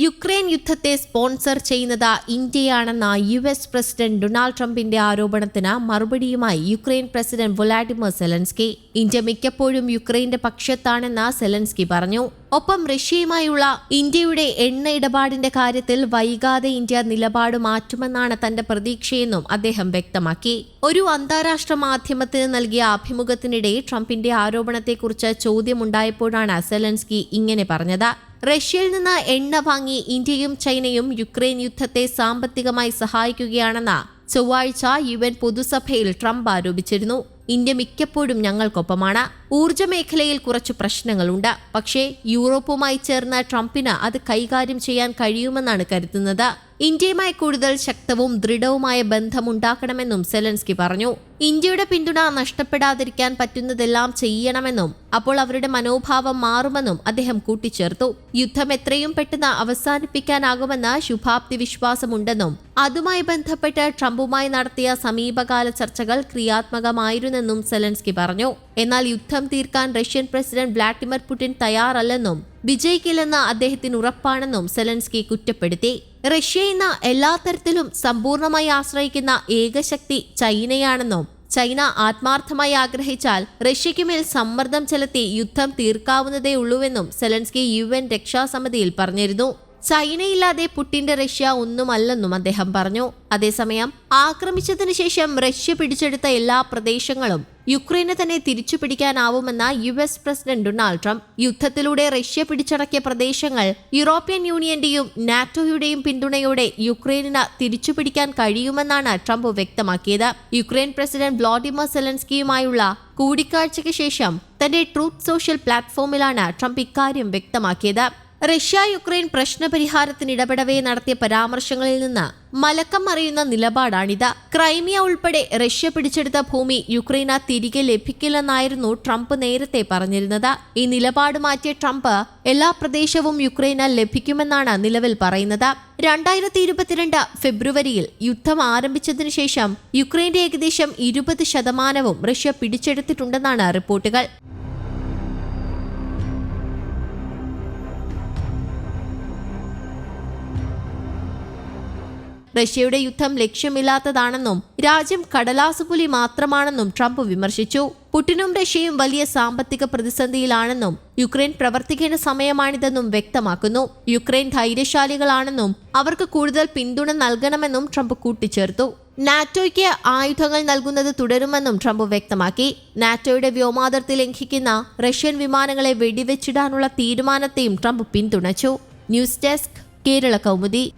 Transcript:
Ukraine യുദ്ധത്തെ sponsor ചെയ്യുന്നത് ഇന്ത്യയാണെന്ന യു എസ് പ്രസിഡന്റ് ഡൊണാൾഡ് ട്രംപിന്റെ ആരോപണത്തിന് മറുപടിയുമായി Ukraine president Vladimir Zelensky. India മിക്കപ്പോഴും യുക്രൈന്റെ പക്ഷത്താണെന്ന് സെലൻസ്കി പറഞ്ഞു. ഒപ്പം റഷ്യയുമായുള്ള ഇന്ത്യയുടെ എണ്ണ ഇടപാടിന്റെ കാര്യത്തിൽ വൈകാതെ ഇന്ത്യ നിലപാട് മാറ്റുമെന്നാണ് തന്റെ പ്രതീക്ഷയെന്നും അദ്ദേഹം വ്യക്തമാക്കി. ഒരു അന്താരാഷ്ട്ര മാധ്യമത്തിന് നൽകിയ അഭിമുഖത്തിനിടെ ട്രംപിന്റെ ആരോപണത്തെക്കുറിച്ച് ചോദ്യമുണ്ടായപ്പോഴാണ് സെലൻസ്കി ഇങ്ങനെ പറഞ്ഞത്. റഷ്യയിൽ നിന്ന് എണ്ണ വാങ്ങി ഇന്ത്യയും ചൈനയും യുക്രൈൻ യുദ്ധത്തെ സാമ്പത്തികമായി സഹായിക്കുകയാണെന്ന് ചൊവ്വാഴ്ച യു എൻ പൊതുസഭയിൽ ട്രംപ് ആരോപിച്ചിരുന്നു. ഇന്ത്യ മിക്കപ്പോഴും ഞങ്ങൾക്കൊപ്പമാണ്. ഊർജ മേഖലയിൽ കുറച്ചു പ്രശ്നങ്ങളുണ്ട്. പക്ഷേ യൂറോപ്പുമായി ചേർന്ന ട്രംപിന് അത് കൈകാര്യം ചെയ്യാൻ കഴിയുമെന്നാണ് കരുതുന്നത്. ഇന്ത്യയുമായി കൂടുതൽ ശക്തവും ദൃഢവുമായ ബന്ധമുണ്ടാക്കണമെന്നും സെലൻസ്കി പറഞ്ഞു. ഇന്ത്യയുടെ പിന്തുണ നഷ്ടപ്പെടാതിരിക്കാൻ പറ്റുന്നതെല്ലാം ചെയ്യണമെന്നും അപ്പോൾ അവരുടെ മനോഭാവം മാറുമെന്നും അദ്ദേഹം കൂട്ടിച്ചേർത്തു. യുദ്ധം എത്രയും പെട്ടെന്ന് അവസാനിപ്പിക്കാനാകുമെന്ന ശുഭാപ്തി വിശ്വാസമുണ്ടെന്നും അതുമായി ബന്ധപ്പെട്ട് ട്രംപുമായി നടത്തിയ സമീപകാല ചർച്ചകൾ ക്രിയാത്മകമായിരുന്നെന്നും സെലൻസ്കി പറഞ്ഞു. എന്നാൽ യുദ്ധം തീർക്കാൻ റഷ്യൻ പ്രസിഡന്റ് വ്ളാഡിമിർ പുടിൻ തയ്യാറല്ലെന്നും വിജയിക്കില്ലെന്ന് അദ്ദേഹത്തിന് ഉറപ്പാണെന്നും സെലൻസ്കി കുറ്റപ്പെടുത്തി. റഷ്യ ഇന്ന് എല്ലാ തരത്തിലും സമ്പൂർണമായി ആശ്രയിക്കുന്ന ഏകശക്തി ചൈനയാണെന്നും ചൈന ആത്മാർത്ഥമായി ആഗ്രഹിച്ചാൽ റഷ്യയ്ക്കുമേൽ സമ്മർദ്ദം ചെലുത്തി യുദ്ധം തീർക്കാവുന്നതേ ഉള്ളൂവെന്നും സെലൻസ്കി യു എൻ രക്ഷാസമിതിയിൽ പറഞ്ഞിരുന്നു. ചൈനയില്ലാതെ പുട്ടിന്റെ റഷ്യ ഒന്നുമല്ലെന്നും അദ്ദേഹം പറഞ്ഞു. അതേസമയം ആക്രമിച്ചതിനു ശേഷം റഷ്യ പിടിച്ചെടുത്ത എല്ലാ പ്രദേശങ്ങളും യുക്രൈനെ തന്നെ തിരിച്ചു പിടിക്കാനാവുമെന്ന U S president Donald Trump. യുദ്ധത്തിലൂടെ Russia പിടിച്ചടക്കിയ പ്രദേശങ്ങൾ യൂറോപ്യൻ യൂണിയന്റെയും നാറ്റോയുടെയും പിന്തുണയോടെ യുക്രൈനിന് തിരിച്ചു പിടിക്കാൻ കഴിയുമെന്നാണ് ട്രംപ് വ്യക്തമാക്കിയത്. യുക്രൈൻ പ്രസിഡന്റ് വ്ളാഡിമർ സെലൻസ്കിയുമായുള്ള കൂടിക്കാഴ്ചയ്ക്ക് ശേഷം തന്റെ ട്രൂത്ത് സോഷ്യൽ പ്ലാറ്റ്ഫോമിലാണ് ട്രംപ് ഇക്കാര്യം വ്യക്തമാക്കിയത്. റഷ്യ യുക്രൈൻ പ്രശ്നപരിഹാരത്തിന് ഇടപെടവേ നടത്തിയ പരാമർശങ്ങളിൽ നിന്ന് മലക്കം മറിയുന്ന നിലപാടാണിത്. ക്രൈമിയ ഉൾപ്പെടെ റഷ്യ പിടിച്ചെടുത്ത ഭൂമി യുക്രൈന തിരികെ ലഭിക്കില്ലെന്നായിരുന്നു ട്രംപ് നേരത്തെ പറഞ്ഞിരുന്നത്. ഈ നിലപാട് മാറ്റിയ ട്രംപ് എല്ലാ പ്രദേശവും യുക്രൈന ലഭിക്കുമെന്നാണ് നിലവിൽ പറയുന്നത്. രണ്ടായിരത്തി ഇരുപത്തിരണ്ട് ഫെബ്രുവരിയിൽ യുദ്ധം ആരംഭിച്ചതിനു ശേഷം യുക്രൈന്റെ ഏകദേശം ഇരുപത് ശതമാനവും റഷ്യ പിടിച്ചെടുത്തിട്ടുണ്ടെന്നാണ് റിപ്പോർട്ടുകൾ. റഷ്യയുടെ യുദ്ധം ലക്ഷ്യമില്ലാത്തതാണെന്നും രാജ്യം കടലാസുപുലി മാത്രമാണെന്നും ട്രംപ് വിമർശിച്ചു. പുടിനും റഷ്യയും വലിയ സാമ്പത്തിക പ്രതിസന്ധിയിലാണെന്നും യുക്രൈൻ പ്രവർത്തിക്കേണ്ട സമയമാണിതെന്നും വ്യക്തമാക്കുന്നു. യുക്രൈൻ ധൈര്യശാലികളാണെന്നും അവർക്ക് കൂടുതൽ പിന്തുണ നൽകണമെന്നും ട്രംപ് കൂട്ടിച്ചേർത്തു. നാറ്റോയ്ക്ക് ആയുധങ്ങൾ നൽകുന്നത് തുടരുമെന്നും ട്രംപ് വ്യക്തമാക്കി. നാറ്റോയുടെ വ്യോമാതിർത്തി ലംഘിക്കുന്ന റഷ്യൻ വിമാനങ്ങളെ വെടിവെച്ചിടാനുള്ള തീരുമാനത്തെയും ട്രംപ് പിന്തുണച്ചു. News desk Kerala Kaumudi.